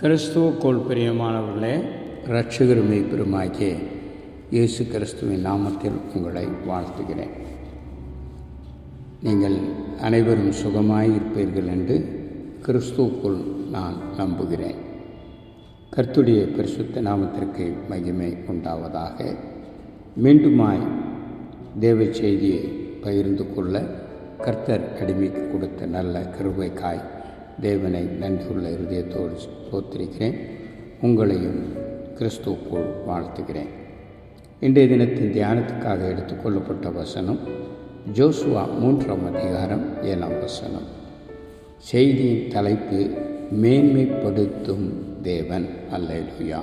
கிறிஸ்துவுக்குள் பிரியமானவர்களே ரட்சகருமை மெய்ப்பெருமாகிய இயேசு கிறிஸ்துவின் நாமத்தில் உங்களை வாழ்த்துகிறேன். நீங்கள் அனைவரும் சுகமாய் இருப்பீர்கள் என்று கிறிஸ்துவுக்குள் நான் நம்புகிறேன். கர்த்துடைய பரிசுத்த நாமத்திற்கு மகிமை உண்டாவதாக மீண்டுமாய் தேவ செய்தியை பகிர்ந்து கொள்ள கர்த்தர் அடிமைக்கு கொடுத்த நல்ல கிருபைக்காய் தேவனை நன்றியுள்ள இருதயத்தோடு சோத்திருக்கிறேன் உங்களையும் கிறிஸ்துவுக்குள் வாழ்த்துகிறேன். இன்றைய தினத்தின் தியானத்துக்காக எடுத்துக்கொள்ளப்பட்ட வசனம் ஜோசுவா மூன்றாம் அதிகாரம் ஏழாம் வசனம். செய்தியின் தலைப்பு மேன்மைப்படுத்தும் தேவன் அல்லேலூயா.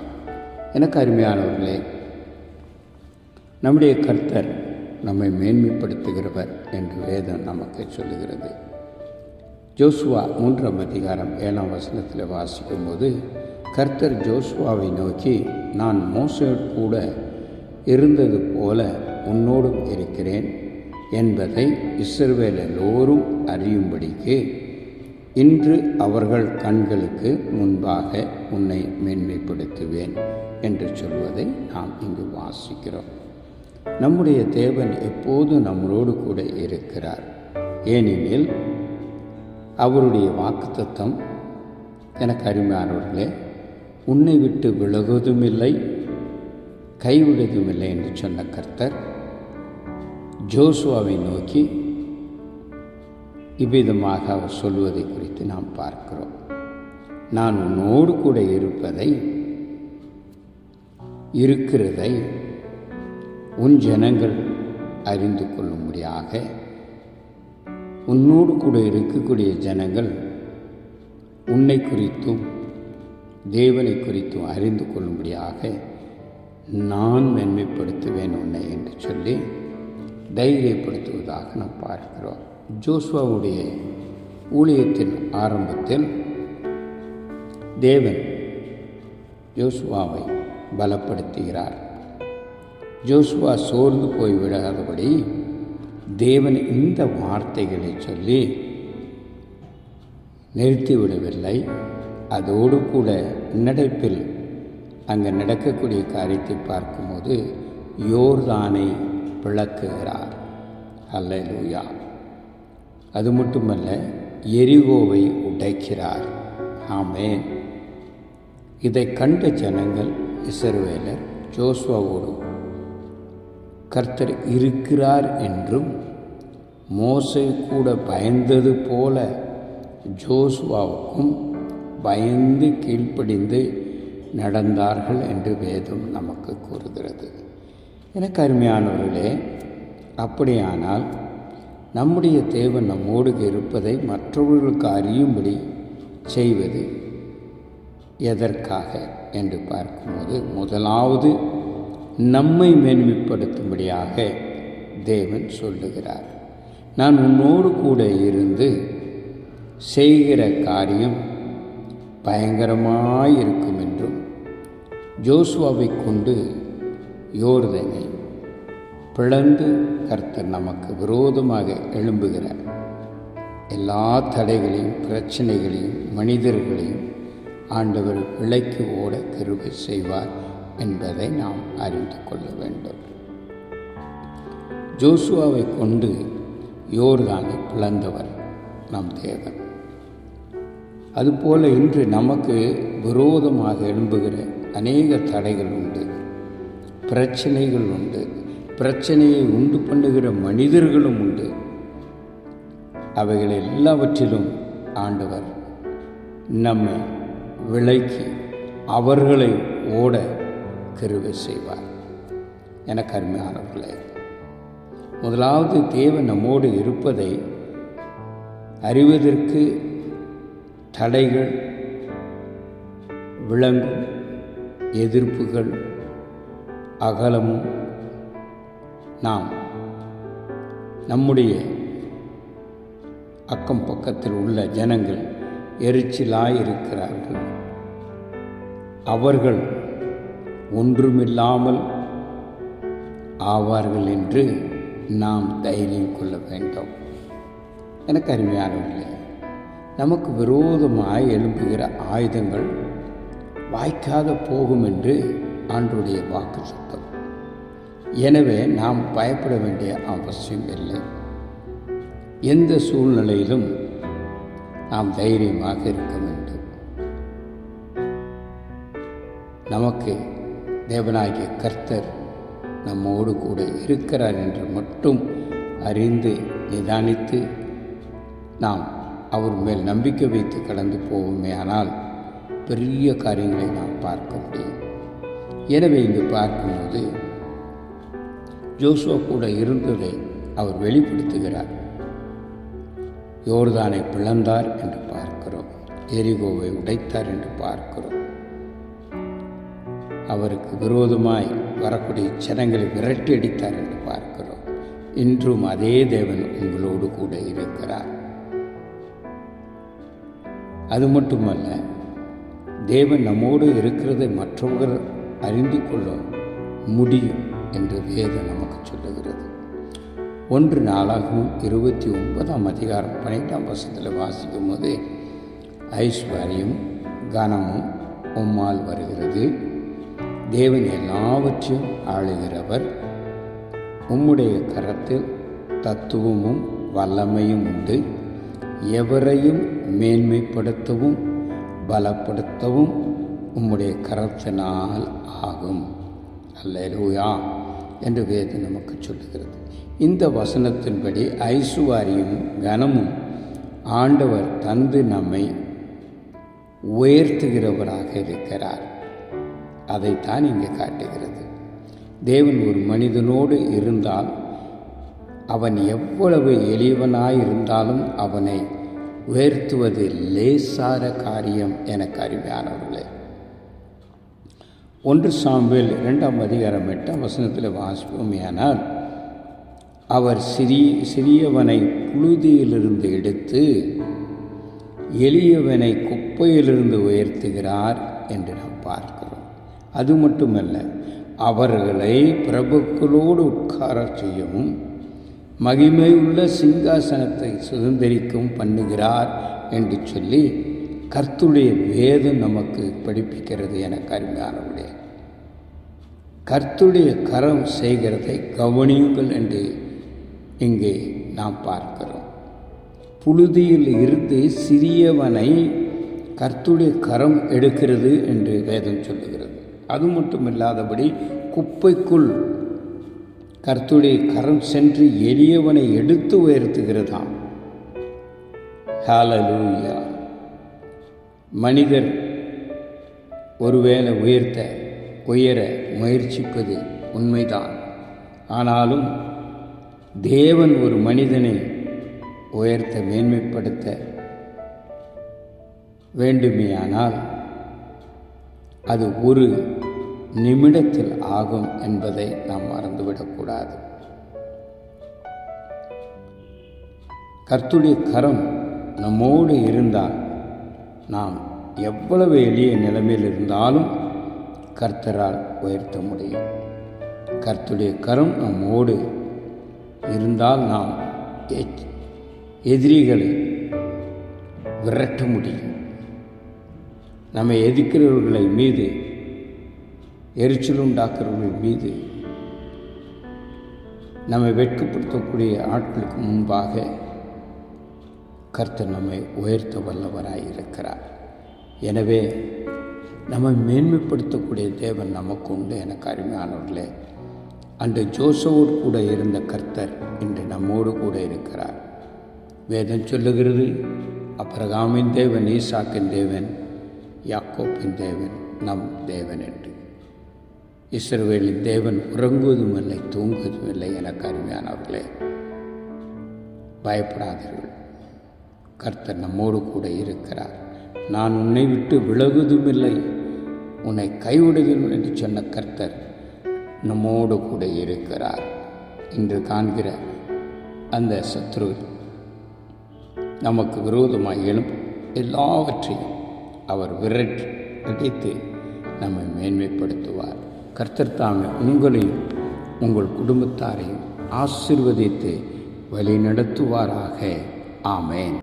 எனக்கு அருமையானவர்களே நம்முடைய கர்த்தர் நம்மை மேன்மைப்படுத்துகிறவர் என்று வேதம் நமக்கு சொல்லுகிறது. ஜோசுவா மூன்றாம் அதிகாரம் ஏழாம் வசனத்தில் வாசிக்கும்போது கர்த்தர் ஜோசுவாவை நோக்கி நான் மோசோடு கூட இருந்தது போல உன்னோடும் இருக்கிறேன் என்பதை இஸ்ரவேல் எல்லோரும் அறியும்படிக்கு இன்று அவர்கள் கண்களுக்கு முன்பாக உன்னை மேன்மைப்படுத்துவேன் என்று சொல்வதை நாம் இங்கு வாசிக்கிறோம். நம்முடைய தேவன் எப்போதும் நம்மளோடு கூட இருக்கிறார். ஏனெனில் அவருடைய வாக்குத்தத்தம். எனக்கு அருமையானவர்களே உன்னை விட்டு விலகுவதும் இல்லை கைவிடுவதும் இல்லை என்று சொன்ன கர்த்தர் ஜோசுவாவை நோக்கி இவ்விதமாக அவர் சொல்வதை குறித்து நாம் பார்க்கிறோம். நான் உன்னோடு கூட இருப்பதை இருக்கிறதை உன் ஜனங்கள் அறிந்து கொள்ளும்படியாக உன்னோடு கூட இருக்கக்கூடிய ஜனங்கள் உன்னை குறித்தும் தேவனை குறித்தும் அறிந்து கொள்ளும்படியாக நான் மென்மைப்படுத்துவேன் உன்னை என்று சொல்லி தைரியப்படுத்துவதாக நாம் பார்க்கிறோம். ஜோஸ்வாவுடைய ஊழியத்தின் ஆரம்பத்தில் தேவன் ஜோஸ்வாவை பலப்படுத்துகிறார். ஜோஸ்வா சோர்ந்து போய் விடாதபடி தேவன் இந்த வார்த்தைகளை சொல்லி நிறுத்திவிடவில்லை. அதோடு கூட நடப்பில் அங்கே நடக்கக்கூடிய காரியத்தை பார்க்கும்போது யோர்தானை விளக்குகிறார். அல்லூயா அது மட்டுமல்ல எரிகோவை உடைக்கிறார். ஆமேன். இதை கண்ட ஜனங்கள் இசர்வேலர் ஜோஸ்வாவோடு கர்த்தர் இருக்கிறார் என்றும் மோசை கூட பயந்தது போல ஜோசுவாவுக்கும் பயந்து கீழ்ப்படிந்து நடந்தார்கள் என்று வேதம் நமக்கு கூறுகிறது. எனக்கு அருமையானவர்களே அப்படியானால் நம்முடைய தேவன் நம்மோடு இருப்பதை மற்றவர்களுக்கு அறியும்படி செய்வது எதற்காக? என்று பார்க்கும்போது முதலாவது நம்மை மேன்மைப்படுத்தும்படியாக தேவன் சொல்லுகிறார். நான் உன்னோடு கூட இருந்து செய்கிற காரியம் பயங்கரமாயிருக்கும் என்றும் ஜோசுவாவை கொண்டு யோர்தனை பிளந்து கர்த்தர் நமக்கு விரோதமாக எழும்புகிற எல்லா தடைகளையும் பிரச்சனைகளையும் மனிதர்களையும் ஆண்டவர் விலைக்கு ஓட கருவை செய்வார். என்பதை நாம் அறிந்து கொள்ள வேண்டும். ஜோசுவாவை கொண்டு யோர்தானை பிளந்தவர் நம் தேவன். அதுபோல இன்று நமக்கு விரோதமாக எழும்புகிற அநேக தடைகள் உண்டு பிரச்சனைகள் உண்டு பிரச்சனையை உண்டு பண்ணுகிற மனிதர்களும் உண்டு. அவைகள் எல்லாவற்றிலும் ஆண்டவர் நம்மை விலைக்கு அவர்களை ஓட கருவை செய்வார். எனக்கு கருமையானவர்களே முதலாவது தேவன் நம்மோடு இருப்பதை அறிவதற்கு தடைகள் விளங்கும் எதிர்ப்புகள் அகலமும் நாம் நம்முடைய அக்கம் பக்கத்தில் உள்ள ஜனங்கள் எரிச்சலாயிருக்கிறார்கள். அவர்கள் ஒன்றுமில்லாமல் ஆவார்கள் என்று நாம் தைரியம் கொள்ள வேண்டும். எனக்கு அருமையானவர்களே நமக்கு விரோதமாக எழும்புகிற ஆயுதங்கள் வாய்க்காத போகும் என்று ஆண்டுடைய வாக்கு சுத்தம். எனவே நாம் பயப்பட வேண்டிய அவசியம் இல்லை. எந்த சூழ்நிலையிலும் நாம் தைரியமாக இருக்க வேண்டும். நமக்கு தேவனாகிய கர்த்தர் நம்மோடு கூட இருக்கிறார் என்று மட்டும் அறிந்து நிதானித்து நாம் அவர் மேல் நம்பிக்கை வைத்து கடந்து போவோமே ஆனால் பெரிய காரியங்களை நாம் பார்க்க முடியும். எனவே இங்கு பார்க்கும்போது ஜோசுவா கூட இருந்ததை அவர் வெளிப்படுத்துகிறார். யோர்தானை பிளந்தார் என்று பார்க்கிறோம். எரிகோவை உடைத்தார் என்று பார்க்கிறோம். அவருக்கு விரோதமாய் வரக்கூடிய ஜனங்களை விரட்டி அடித்தார் என்று பார்க்கிறோம். இன்றும் அதே தேவன் உங்களோடு கூட இருக்கிறார். அது மட்டுமல்ல தேவன் நம்மோடு இருக்கிறதை மற்றவர்கள் அறிந்து கொள்ள முடியும் என்று வேதம் நமக்கு சொல்லுகிறது. ஒன்று நாளாகவும் இருபத்தி ஒன்பதாம் அதிகாரம் பன்னெண்டாம் வருஷத்தில் வாசிக்கும் போது ஐஸ்வர்யம் கனமும் உம்மால் வருகிறது. தேவன் எல்லாவற்றையும் ஆளுகிறவர். உம்முடைய கரத்தில் தத்துவமும் வல்லமையும் உண்டு. எவரையும் மேன்மைப்படுத்தவும் பலப்படுத்தவும் உம்முடைய கரத்தினால் ஆகும். அல்லேலூயா என்று வேதம் நமக்கு சொல்லுகிறது. இந்த வசனத்தின்படி ஐசுவாரியும் கனமும் ஆண்டவர் தந்து நம்மை உயர்த்துகிறவராக இருக்கிறார். அதைத்தான் இங்கே காட்டுகிறது. தேவன் ஒரு மனிதனோடு இருந்தால் அவன் எவ்வளவு எளியவனாய் இருந்தாலும் அவனை உயர்த்துவது லேசார காரியம் எனக்கு அருமையானவர்களே. ஒன்று சாம்பல் இரண்டாம் அதிகாரம் எட்டாம் வசனத்தில் வாசிப்போமேயானால் அவர் சிறிய சிறியவனை புழுதியிலிருந்து எடுத்து எளியவனை குப்பையிலிருந்து உயர்த்துகிறார் என்று நாம் பார்க்கிறோம். அது மட்டுமல்ல அவர்களை பிரபுக்களோடு உட்கார செய்யவும் மகிமையுள்ள சிங்காசனத்தை சுதந்திரிக்கவும் பண்ணுகிறார் என்று சொல்லி கர்த்துடைய வேதம் நமக்கு படிப்பிக்கிறது என கருமையானவுடைய கர்த்துடைய கரம் செய்கிறதை கவனியுங்கள் என்று இங்கே நாம் பார்க்கிறோம். புழுதியில் இருந்து சிறியவனை கர்த்துடைய கரம் எடுக்கிறது என்று வேதம் சொல்லுகிறது. அது மட்டும் இல்லாதபடி குப்பைக்குள் கர்த்துடைய கரம் சென்று எளியவனை எடுத்து உயர்த்துகிறதாம். ஹாலலூயா மனிதர் ஒருவேளை உயர்த்த உயர முயற்சிப்பது உண்மைதான். ஆனாலும் தேவன் ஒரு மனிதனை உயர்த்த மேன்மைப்படுத்த வேண்டுமேயானால் அது ஒரு நிமிடத்தில் ஆகும் என்பதை நாம் மறந்துவிடக்கூடாது. கர்த்துடைய கரம் நம்மோடு இருந்தால் நாம் எவ்வளவு எளிய நிலைமையில் இருந்தாலும் கர்த்தரால் உயர்த்த முடியும். கர்த்துடைய கரம் நம்மோடு இருந்தால் நாம் எதிரிகளை விரட்ட முடியும். நம்மை எதிர்க்கிறவர்களை மீது எரிச்சலுண்டாக்குறவர்கள் மீது நம்மை வெட்கப்படுத்தக்கூடிய ஆட்களுக்கு முன்பாக கர்த்தர் நம்மை உயர்த்த வல்லவராக இருக்கிறார். எனவே நம்மை மேன்மைப்படுத்தக்கூடிய தேவன் நமக்கு உண்டு எனக்கு அருமையானவர்களே அன்று ஜோசவோடு கூட இருந்த கர்த்தர் இன்று நம்மோடு கூட இருக்கிறார். வேதம் சொல்லுகிறது அப்ரகாமின் தேவன் ஈசாக்கின் தேவன் யாக்கோப்பின் தேவன் நம் தேவன் என்று இஸ்ரவேலின் தேவன் உறங்குவதும் இல்லை தூங்குவதும் இல்லை எனக்கு அருமையானவர்களே. பயப்படாதீர்கள். கர்த்தர் நம்மோடு கூட இருக்கிறார். நான் உன்னை விட்டு விலகுவதும் இல்லை உன்னை கைவிடுகிறேன் என்று சொன்ன கர்த்தர் நம்மோடு கூட இருக்கிறார். என்று காண்கிற அந்த சத்ரு நமக்கு விரோதமாக எழும் எல்லாவற்றையும் அவர் விரட்டி அடித்து நம்மை மேன்மைப்படுத்துவார். கர்த்தர் தாமே உங்களையும் உங்கள் குடும்பத்தாரையும் ஆசிர்வதித்து வழி நடத்துவாராக ஆமேன்.